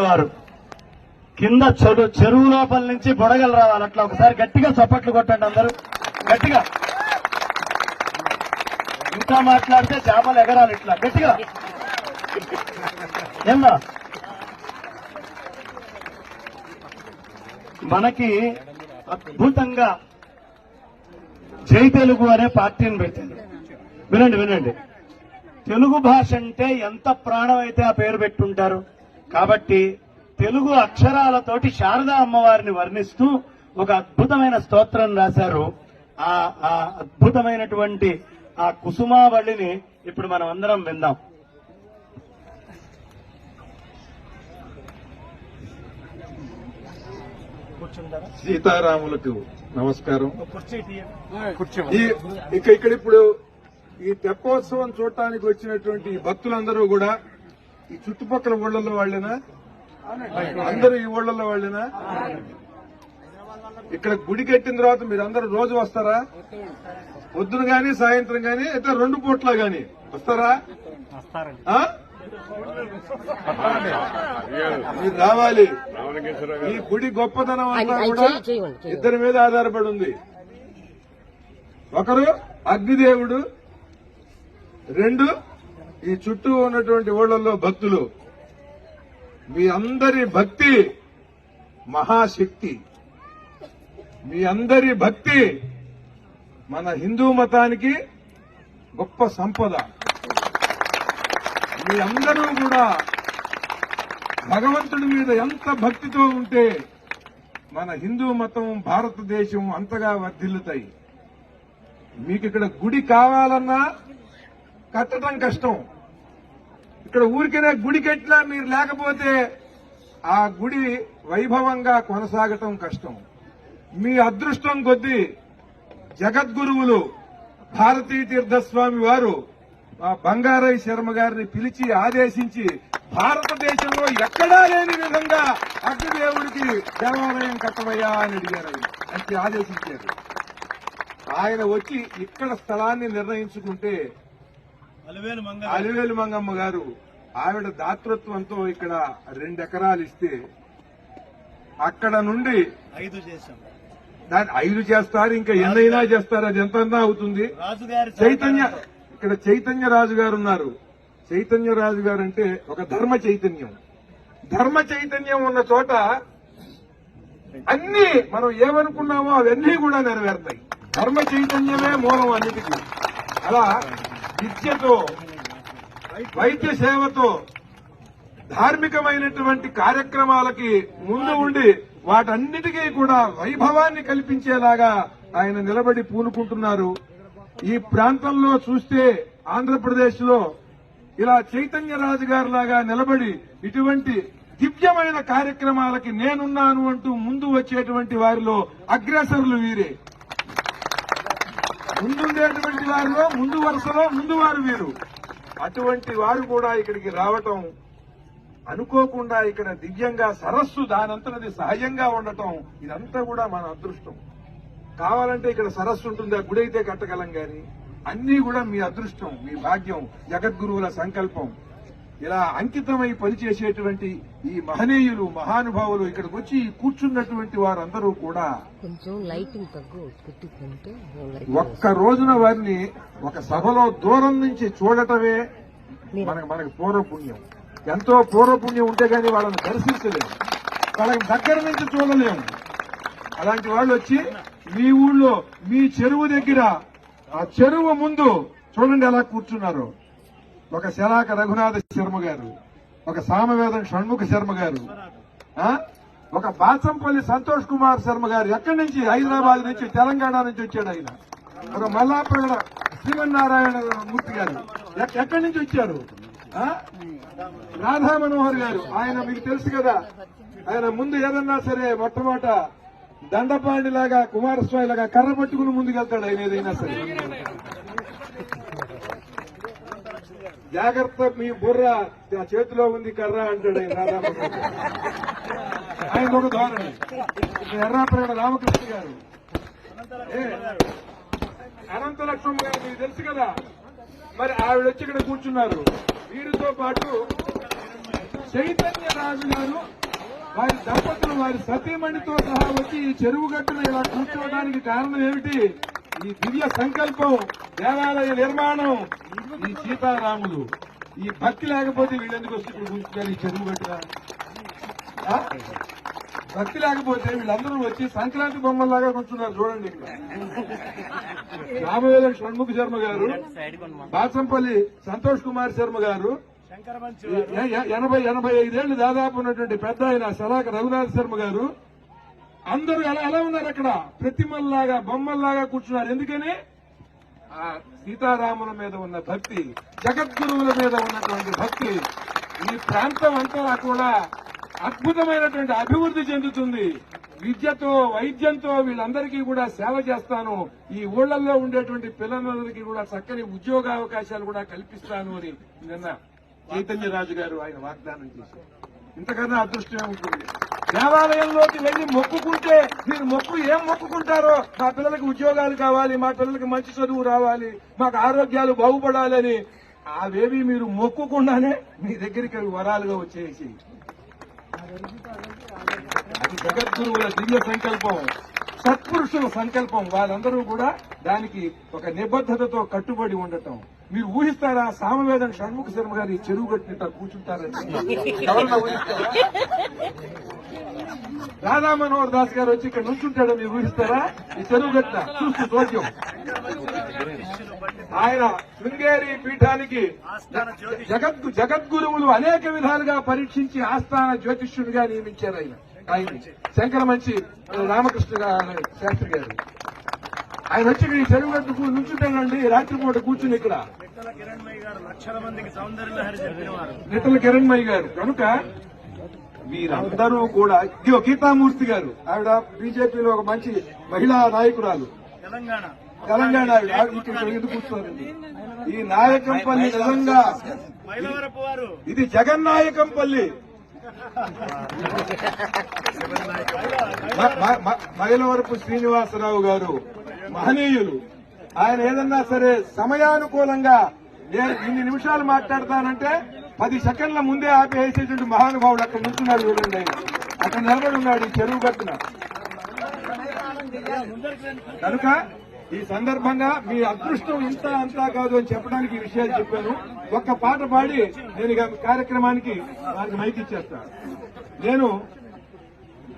వారు. కింద చెరు చెరువు లోపల నుంచి బుడగలు రావాలి. అట్లా ఒకసారి గట్టిగా చప్పట్లు కొట్టండి అందరూ. గట్టిగా. ఇంకా మాట్లాడితే చేపలు ఎగరాలి ఇట్లా. గట్టిగా. ఏందా మనకి అద్భుతంగా జై తెలుగు అనే పార్టీని పెట్టింది వినండి వినండి. తెలుగు భాష అంటే ఎంత ప్రాణం అయితే ఆ పేరు పెట్టుంటారు? కాబట్టి తెలుగు అక్షరాలతోటి శారదా అమ్మవారిని వర్ణిస్తూ ఒక అద్భుతమైన స్తోత్రం రాశారు. ఆ ఆ అద్భుతమైనటువంటి ఆ కుసుమావళిని ఇప్పుడు మనం అందరం విందాం. కూర్చుంటారా? సీతారాములకు నమస్కారం. ఇక్కడ ఇప్పుడు ఈ తెప్పోత్సవం చూడటానికి వచ్చినటువంటి భక్తులందరూ కూడా ఈ చుట్టుపక్కల ఊళ్ళల్లో వాళ్ళేనా? అందరూ ఈ ఊళ్ళల్లో వాళ్ళేనా? ఇక్కడ గుడి కట్టిన తర్వాత మీరు అందరూ రోజు వస్తారా? పొద్దున గాని సాయంత్రం గాని అయితే రెండు పూట్ల గాని. వస్తారా? మీరు రావాలి. ఈ గుడి గొప్పతనం అంతా కూడా. ఇద్దరి మీద ఆధారపడి ఉంది. ఒకరు అగ్నిదేవుడు రెండు ఈ చుట్టూ ఉన్నటువంటి ఊళ్ళల్లో భక్తులు మీ అందరి భక్తి మహాశక్తి. మీ అందరి భక్తి మన హిందూ మతానికి గొప్ప సంపద. మీ అందరూ కూడా భగవంతుడి మీద ఎంత భక్తితో ఉంటే మన హిందూ మతం భారతదేశం అంతగా వర్ధిల్లుతాయి. మీకు ఇక్కడ గుడి కావాలన్నా కట్టడం కష్టం. ఇక్కడ ఊరికనే గుడి కట్టినా మీరు లేకపోతే ఆ గుడి వైభవంగా కొనసాగటం కష్టం. మీ అదృష్టం కొద్దీ జగద్గురువులు భారతీ తీర్థస్వామి వారు మా బంగారయ్య శర్మ గారిని పిలిచి ఆదేశించి భారతదేశంలో ఎక్కడా లేని విధంగా అగ్నిదేవుడికి దేవాలయం కట్టవయ్యా అని అడిగారు అంటే ఆదేశించారు. ఆయన వచ్చి ఇక్కడ స్థలాన్ని నిర్ణయించుకుంటే అలివేలు మంగ అలివేలు మంగమ్మ గారు ఆవిడ దాతృత్వంతో ఇక్కడ రెండెకరాలు ఇస్తే అక్కడ నుండి ఐదు చేశాం. ఐదు చేస్తారు ఇంకా ఎన్నైనా చేస్తారు అది ఎంతన్నా అవుతుంది. చైతన్య ఇక్కడ చైతన్య రాజు గారు ఉన్నారు. చైతన్య రాజు గారు అంటే ఒక ధర్మ చైతన్యం. ధర్మ చైతన్యం ఉన్న చోట అన్ని మనం ఏమనుకున్నామో అవన్నీ కూడా నెరవేరుతాయి. ధర్మ చైతన్యమే మూలం అన్నిటికీ. అలా విద్యతో వైద్య సేవతో ధార్మికమైనటువంటి కార్యక్రమాలకి ముందు ఉండి వాటన్నిటికీ కూడా వైభవాన్ని కల్పించేలాగా ఆయన నిలబడి పూనుకుంటున్నారు. ఈ ప్రాంతంలో చూస్తే ఆంధ్రప్రదేశ్లో ఇలా చైతన్య రాజు గారి లాగా నిలబడి ఇటువంటి దివ్యమైన కార్యక్రమాలకి నేనున్నాను అంటూ ముందు వచ్చేటువంటి వారిలో అగ్రసరులు వీరే. ముందుండేటువంటి వారిలో ముందు వరుసలో ముందు వారు వీరు. అటువంటి వారు కూడా ఇక్కడికి రావటం అనుకోకుండా ఇక్కడ దివ్యంగా సరస్సు దానంతనది సహజంగా ఉండటం ఇదంతా కూడా మన అదృష్టం. కావాలంటే ఇక్కడ సరస్సు ఉంటుంది? ఆ గుడైతే కట్టగలం గాని అన్నీ కూడా మీ అదృష్టం మీ భాగ్యం జగద్గురువుల సంకల్పం. ఇలా అంకితమై పనిచేసేటువంటి ఈ మహనీయులు మహానుభావులు ఇక్కడికి వచ్చి కూర్చున్నటువంటి వారందరూ కూడా కొంచెం లైటింగ్ తగ్గు పెట్టుకుంటే ఒక్క రోజున వారిని ఒక సభలో దూరం నుంచి చూడటమే మనకు మనకు పూర్వపుణ్యం. ఎంతో పూర్వపుణ్యం ఉంటే గాని వాళ్ళని దర్శించలేము. వాళ్ళకి దగ్గర నుంచి చూడలేము. అలాంటి వాళ్ళు వచ్చి మీ ఊళ్ళో మీ చెరువు దగ్గర ఆ చెరువు ముందు చూడండి ఎలా కూర్చున్నారు. ఒక శలాక రఘునాథ శర్మ గారు ఒక సామవేదం షణ్ముఖ శర్మ గారు ఒక బాచంపల్లి సంతోష్ కుమార్ శర్మ గారు ఎక్కడి నుంచి? హైదరాబాద్ నుంచి తెలంగాణ నుంచి వచ్చాడు ఆయన. ఒక మల్లాపగడ శ్రీమన్నారాయణ మూర్తి గారు. ఎక్కడి నుంచి వచ్చారు? రాధా మనోహర్ గారు. ఆయన మీకు తెలుసు కదా. ఆయన ముందు ఏదన్నా సరే మొట్టమొదట దండపాండి లాగా కుమారస్వామి లాగా కర్ర పట్టుకుని ముందుకెళ్తాడు ఆయన ఏదైనా సరే. జాగ్రత్త మీ బుర్ర నా చేతిలో ఉంది కర్ర అంటాడు ఆయన రాధా గారు. ఆయన ఒక ధోరణి. ఎర్రాపరేడ రామకృష్ణ గారు. ఏ, అనంత లక్ష్మమ్మ గారు మీకు తెలుసు కదా? మరి ఆవిడ వచ్చి ఇక్కడ కూర్చున్నారు. వీరితో పాటు చైతన్య రాజు గారు వారి దంపతులు వారి సతీమణితో సహా వచ్చి ఈ చెరువు గట్టును ఇలా కూర్చోవడానికి కారణం ఏమిటి? ఈ దివ్య సంకల్పం దేవాలయ నిర్మాణం ఈ సీతారాములు. ఈ భక్తి లేకపోతే వీళ్ళెందుకు వచ్చి ఇక్కడ కూర్చున్నారు ఈ చెరువు ఆ? భక్తి లేకపోతే వీళ్ళందరూ వచ్చి సంక్రాంతి బొమ్మల్లాగా కూర్చున్నారు చూడండి రామవేద షణ్ముఖ శర్మ గారు బాచంపల్లి సంతోష్ కుమార్ శర్మ గారు ఎనభై ఎనభై ఐదేళ్ళు దాదాపు ఉన్నటువంటి పెద్ద ఆయన సలాక రఘునాథ్ శర్మ గారు అందరూ ఎలా ఎలా ఉన్నారు అక్కడ? ప్రతిమల్లాగా బొమ్మల్లాగా కూర్చున్నారు. ఎందుకని? ఆ సీతారాముల మీద ఉన్న భక్తి జగద్గురువుల మీద ఉన్నటువంటి భక్తి ఈ ప్రాంతం అంతా కూడా అద్భుతమైనటువంటి అభివృద్ధి చెందుతుంది. విద్యతో వైద్యంతో వీళ్ళందరికీ కూడా సేవ చేస్తాను. ఈ ఊళ్ళల్లో ఉండేటువంటి పిల్లలందరికీ కూడా చక్కని ఉద్యోగ అవకాశాలు కూడా కల్పిస్తాను అని నిన్న చైతన్య రాజు గారు ఆయన వాగ్దానం చేశారు. ఇంతకన్నా అదృష్టమే ఉంటుంది దేవాలయంలోకి వెళ్ళి మొక్కుకుంటే మీరు మొక్కు ఏం మొక్కుకుంటారో మా పిల్లలకి ఉద్యోగాలు కావాలి మా పిల్లలకి మంచి చదువు రావాలి మాకు ఆరోగ్యాలు బాగుపడాలని అవేవి మీరు మొక్కుకుండానే మీ దగ్గరికి అవి వరాలుగా వచ్చేసి. అది జగద్గురువుల దివ్య సంకల్పం సత్పురుషుల సంకల్పం. వాళ్ళందరూ కూడా దానికి ఒక నిబద్ధతతో కట్టుబడి ఉండటం. మీరు ఊహిస్తారా? సామవేదం షణ్ముఖ శర్మ గారి చెరువు కట్టినట్టు కూర్చుంటారని. ఎవరన్నా ఊహిస్తారా? రాధా మనోహర్ దాస్ గారు వచ్చి ఇక్కడ నుంచుంటాడో మీరు ఊహిస్తారా? ఈ చెరువు గట్ట చూస్తూ చోద్యం ఆయన శృంగేరి పీఠానికి జగద్గు జగద్గురువులు అనేక విధాలుగా పరీక్షించి ఆస్థాన జ్యోతిష్యుడిగా నియమించారు ఆయన. ఆయన శంకర మంచి రామకృష్ణ గారు శాస్త్రి గారు. ఆయన వచ్చి ఈ చెరువు గట్టుకు నుంచుంటానండి రాత్రిపూట కూర్చుని ఇక్కడ. విఠల కిరణ్మయ్య గారు లక్షల మందికి సౌందర్య లహరి చెప్పినవారు. నిట్టల కిరణ్మయ్య గారు. కనుక మీరందరూ కూడా ఇదిగో గీతామూర్తి గారు ఆవిడ బీజేపీలో ఒక మంచి మహిళా నాయకురాలు. తెలంగాణ. తెలంగాణ కూర్చోరండి ఈ నాయకంపల్లి నిజంగా ఇది మ- మ- మైలవరపు శ్రీనివాసరావు గారు మహనీయులు. ఆయన ఏదన్నా సరే సమయానుకూలంగా నేను ఇన్ని నిమిషాలు మాట్లాడతానంటే పది సెకండ్ల ముందే ఆపేసేటువంటి మహానుభావుడు అక్కడ నుంచున్నాడు చూడండి ఆయన. అక్కడ నిలబడి ఉన్నాడు ఈ చెరువు గట్టున. కనుక ఈ సందర్భంగా మీ అదృష్టం ఇంత అంతా కాదు అని చెప్పడానికి ఈ విషయాలు చెప్పాను. ఒక్క పాట పాడి నేను ఇక కార్యక్రమానికి వారికి మైక్ ఇచ్చేస్తాను నేను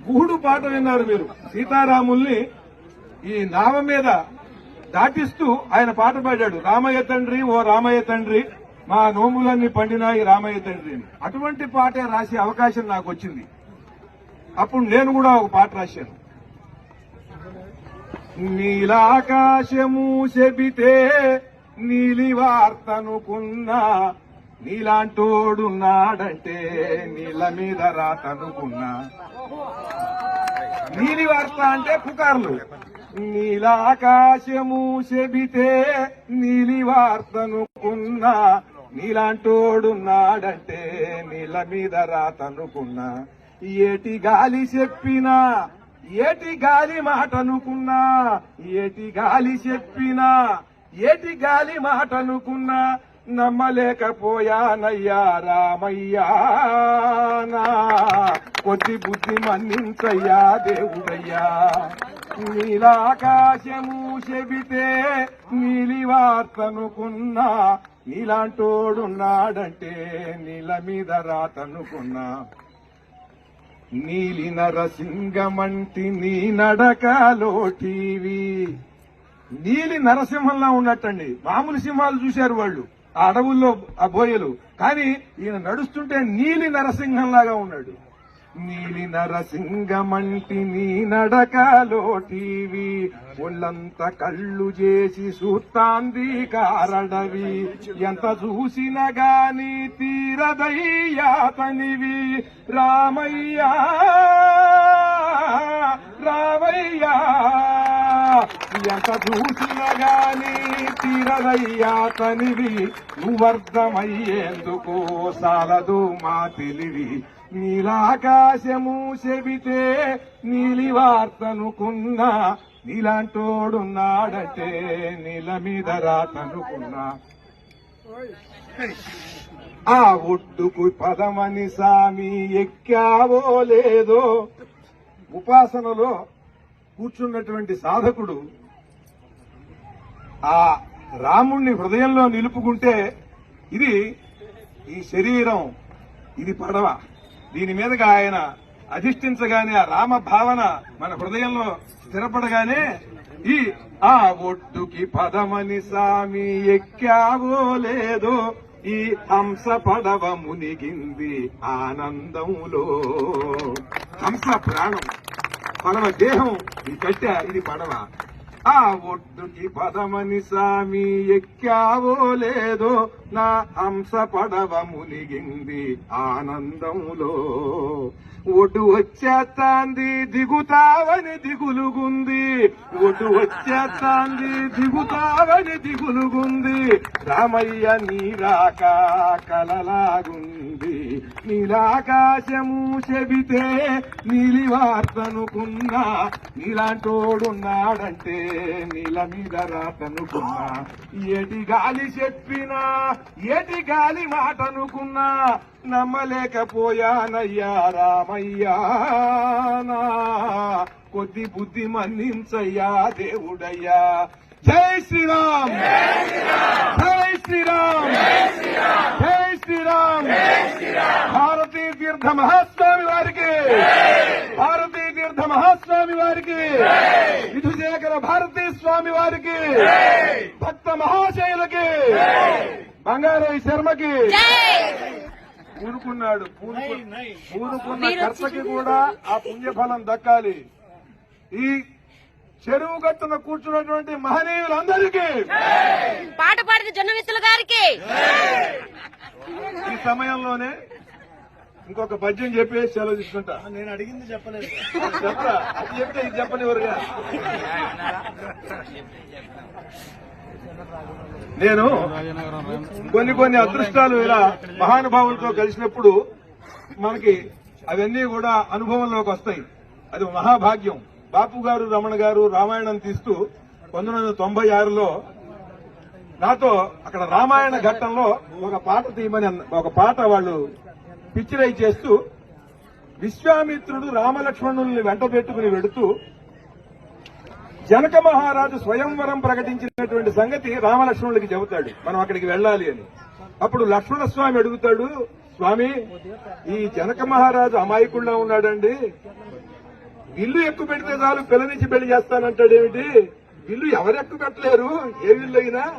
గుహుడు పాట విన్నారు మీరు. సీతారాముల్ని ఈ నావ మీద దాటిస్తూ ఆయన పాట పాడాడు రామయ్య తండ్రి ఓ రామయ్య తండ్రి మా నోములన్నీ పండినాయి రామయ్య తండ్రి అటువంటి పాటే రాసే అవకాశం నాకు వచ్చింది. అప్పుడు నేను కూడా ఒక పాట రాశాను. నీలాకాశము చెబితే నీలి వార్తనుకున్నా నీలాంటోడున్నాడంటే నీళ్ళ మీద రాతనుకున్నా. నీలి వార్త అంటే పుకార్లు. నీలాకాశము చెబితే నీలి వార్తనుకున్నా నీలాంటోడున్నాడంటే నీళ్ళ మీద రాతనుకున్నా ఏటి గాలి చెప్పినా ఏటి గాలి మాట అనుకున్నా ఏటి గాలి చెప్పినా ఏటి గాలి మాట అనుకున్నా నమ్మలేకపోయానయ్యా రామయ్యా నా. కొద్ది బుద్ధి మన్నించయ్యా దేవుడయ్యా. నీలాకాశము చెబితే నీలివార్తనుకున్నా నీలాంటోడున్నాడంటే నీల మీద రాతనుకున్నా నీలి నరసింహమంటి నీ నడకలో టీవీ నీలి నరసింహంలా ఉన్నట్టండి. మామూలు సింహాలు చూశారు వాళ్ళు ఆ అడవుల్లో ఆ బోయలు. కానీ ఈయన నడుస్తుంటే నీలి నరసింహంలాగా ఉన్నాడు. నీలి నరసింగమంటి నీ నడకలో టీవీ ఒళ్ళంత కళ్ళు చేసి సూత్తాంది కారడవి ఎంత చూసిన గాని తీరదయ్యాతనివి. రామయ్యా రామయ్యా. ఎంత చూసిన గాని తీరదయ్యా తనివి నువ్వర్థమయ్యేందుకు సాలదు మా తెలివి. నీలాకాశము చెబితే నీలి వార్తనుకున్నా నీలాంటోడున్నాడటే నీల మీద రాతనుకున్నా. ఆ ఒడ్డుకు పదమని సామి ఎక్కావో లేదో ఉపాసనలో కూర్చున్నటువంటి సాధకుడు ఆ రాముణ్ణి హృదయంలో నిలుపుకుంటే ఇది ఈ శరీరం ఇది పడవ. దీని మీదగా ఆయన అధిష్ఠించగానే ఆ రామ భావన మన హృదయంలో స్థిరపడగానే ఈ ఆ ఒడ్డుకి పదమని సామి ఎక్కావో లేదో ఈ హంస పడవ మునిగింది ఆనందంలో. హంస ప్రాణం పడవ దేహం ఈ కట్టె ఇది పడవ. ఆ ఒడ్డుకి పదమని సామి ఎక్కావో లేదో నా హంస పడవ మునిగింది ఆనందంలో. ఒడ్డు వచ్చేస్తాంది దిగుతావని దిగులుగుంది. ఒడ్డు వచ్చేస్తాంది దిగుతావని దిగులుగుంది. రామయ్య నీరాక కలలాగుంది. నీలాకాశము చెబితే నీలి వార్తనుకున్నా నీలాంటోడున్నాడంటే నీల మీద రాతనుకున్నా ఏటి గాలి చెప్పినా ఏటి గాలి మాటనుకున్నా నమ్మలేకపోయానయ్యా రామయ్యా నా. కొద్ది బుద్ధి మన్నించయ్యా దేవుడయ్యా. జై శ్రీరామ్! జై శ్రీరామ్ జై శ్రీరామ్ భారతీ తీర్థ మహాస్వామి వారికి. భారతీ తీర్థ మహాస్వామి వారికి. విధుశేఖర భారతీ స్వామి వారికి. భక్త మహాశయులకి బంగారయ్య శర్మకి. పూనుకున్నాడు పూనుకు- పూనుకున్న కర్తకి కూడా ఆ పుణ్యఫలం దక్కాలి. ఈ చెరువు గట్టున కూర్చున్నటువంటి మహనీయులందరికీ. పాట పాడిన జొన్న విసులు గారికి. ఈ సమయంలోనే ఇంకొక పద్యం చెప్పేసి సెలవు తీసుకుంటా. నేను అడిగింది చెప్పలేదు. చెప్పరా? అది చెప్తే ఇది చెప్పనివరుగా నేను కొన్ని కొన్ని అదృష్టాలు ఇలా మహానుభావులతో కలిసినప్పుడు మనకి అవన్నీ కూడా అనుభవంలోకి వస్తాయి. అది మహాభాగ్యం. బాపు గారు రమణ గారు రామాయణం తీస్తూ పంతొమ్మిది వందల తొంభై ఆరులో నాతో అక్కడ రామాయణ ఘట్టంలో ఒక పాట తీయమని ఒక పాట వాళ్ళు పిచ్చిరై చేస్తూ విశ్వామిత్రుడు రామలక్ష్మణుల్ని వెంట పెట్టుకుని వెడుతూ జనక మహారాజు స్వయంవరం ప్రకటించినటువంటి సంగతి రామలక్ష్మణులకి చెబుతాడు. మనం అక్కడికి వెళ్ళాలి అని. అప్పుడు లక్ష్మణ స్వామి అడుగుతాడు స్వామి ఈ జనక మహారాజు అమాయకుల్లో ఉన్నాడండి. విల్లు ఎక్కువ పెడితే చాలు పిల్లనిచ్చి పెళ్ళి చేస్తానంటాడేమిటి విల్లు ఎవరెక్కు పెట్టలేరు? ఏ విల్లు అయినా?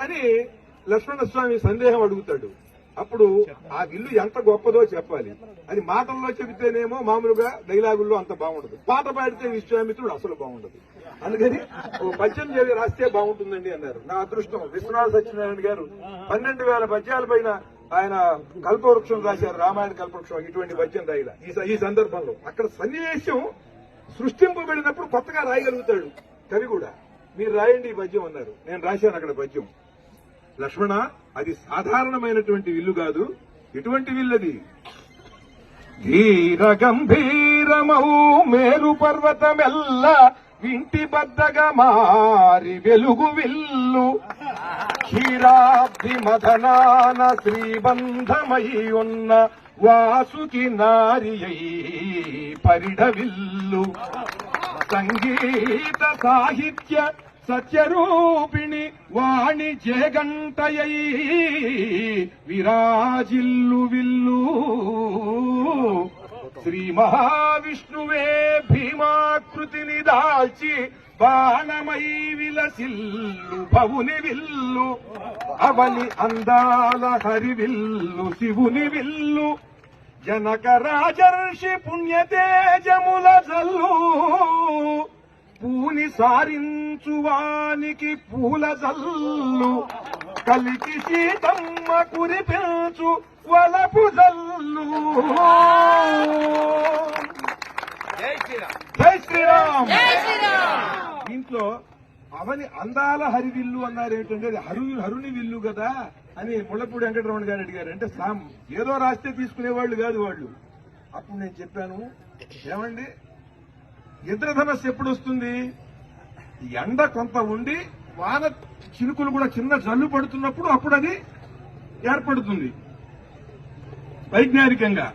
అని లక్ష్మణస్వామి సందేహం అడుగుతాడు. అప్పుడు ఆ విల్లు ఎంత గొప్పదో చెప్పాలి. అది మాటల్లో చెబితేనేమో మామూలుగా డైలాగుల్లో అంత బాగుండదు. పాట పాడితే విశ్వామిత్రుడు అసలు బాగుండదు. అందుకని ఓ పద్యం చేసి రాస్తే బాగుంటుందండి అన్నారు. నా అదృష్టం. విశ్వనాథ సత్యనారాయణ గారు పన్నెండు వేల పద్యాల పైన ఆయన కల్పవృక్షం రాశారు. రామాయణ కల్పవృక్షం ఇటువంటి పద్యం రాయల. ఈ సందర్భంలో అక్కడ సన్నివేశం సృష్టింపబడినప్పుడు కొత్తగా రాయగలుగుతాడు కవి కూడా. మీరు రాయండి ఈ పద్యం అన్నారు. నేను రాశాను అక్కడ పద్యం. లక్ష్మణ అది సాధారణమైనటువంటి విల్లు కాదు. ఎటువంటి విల్లది ధీర గంభీరమౌ మేరు పర్వతమెల్ల వింటి బద్దగా మారి వెలుగు విల్లు. క్షీరాబ్ది మదనాన శ్రీబంధమై ఉన్న వాసుకి నారియై పరిడవిల్లు. సంగీత సాహిత్య సత్యరూపిణి వాణి జయగంటయై విరాజిల్లు విల్లు. శ్రీ మహావిష్ణువే భీమాకృతిని దాల్చి బాణమై విలసిల్లు భవుని విల్లు. అవని అందాల హరివిల్లు శివుని విల్లు. జనక రాజర్షి పుణ్యతేజముల జల్లు. పూని సారించువానికి పూల జల్లు. కలికి సీతమ్మ కురిపించు వలపు జల్లు. జై శ్రీరామ్. దీంట్లో అవని అందాల హరివిల్లు అన్నారు ఏంటంటే అది హరు హరుని విల్లు కదా అని ముళ్ళపూడి వెంకటరమణ గారు అడిగారు. అంటే సామ్ ఏదో రాస్తే తీసుకునేవాళ్ళు కాదు వాళ్ళు. అప్పుడు నేను చెప్పాను ఏమండి? ఇంద్రధనస్సు ఎప్పుడు వస్తుంది? ఎండ కొంత ఉండి వాన చినుకులు కూడా చిన్న జల్లు పడుతున్నప్పుడు అప్పుడు అది ఏర్పడుతుంది. వైజ్ఞానికంగా.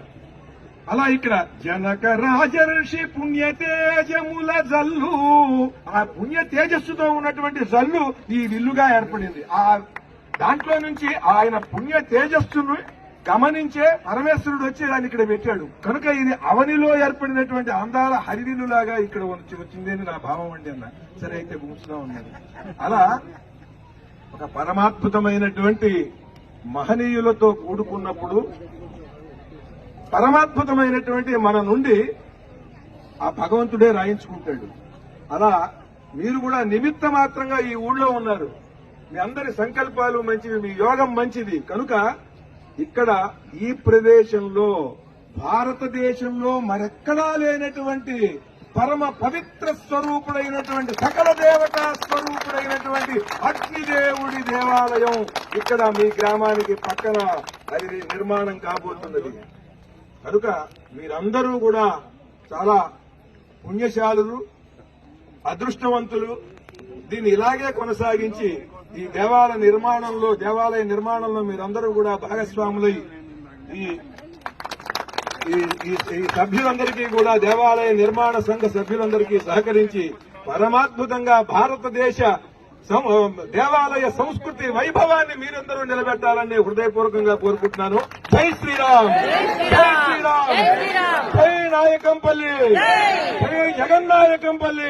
అలా ఇక్కడ జనక రాజర్షి పుణ్య తేజముల జల్లు ఆ పుణ్య తేజస్సుతో ఉన్నటువంటి జల్లు ఈ విల్లుగా ఏర్పడింది. ఆ దాంట్లో నుంచి ఆయన పుణ్య తేజస్సును గమనించే పరమేశ్వరుడు వచ్చి దాన్ని ఇక్కడ పెట్టాడు. కనుక ఇది అవనిలో ఏర్పడినటువంటి అందాల హరివిల్లులాగా ఇక్కడ వచ్చి వచ్చింది అని నా భావం అండి అన్న. సరే అయితే గుంచుతా ఉన్నాను. అలా ఒక పరమాద్భుతమైనటువంటి మహనీయులతో కూడుకున్నప్పుడు పరమాద్భుతమైనటువంటి మన నుండి ఆ భగవంతుడే రాయించుకుంటాడు. అలా మీరు కూడా నిమిత్త మాత్రంగా ఈ ఊళ్ళో ఉన్నారు. మీ అందరి సంకల్పాలు మంచివి మీ యోగం మంచిది. కనుక ఇక్కడ ఈ ప్రదేశంలో భారతదేశంలో మరెక్కడా లేనటువంటి పరమ పవిత్ర స్వరూపుడైనటువంటి సకల దేవతా స్వరూపుడైనటువంటి అగ్నిదేవుడి దేవాలయం ఇక్కడ మీ గ్రామానికి పక్కన అది నిర్మాణం కాబోతున్నది. కనుక మీరందరూ కూడా చాలా పుణ్యశాలులు అదృష్టవంతులు దీన్ని ఇలాగే కొనసాగించి ఈ దేవాలయ నిర్మాణంలో దేవాలయ నిర్మాణంలో మీరందరూ కూడా భాగస్వాములై ఈ ఈ- సభ్యులందరికీ కూడా దేవాలయ నిర్మాణ సంఘ సభ్యులందరికీ సహకరించి పరమాద్భుతంగా భారతదేశ దేవాలయ సంస్కృతి వైభవాన్ని మీరందరూ నిలబెట్టాలని హృదయపూర్వకంగా కోరుకుంటున్నాను. జై శ్రీరామ్! జై శ్రీరామ్! జై శ్రీరామ్! జై నాయకంపల్లి! జై! జగన్నాయకంపల్లి!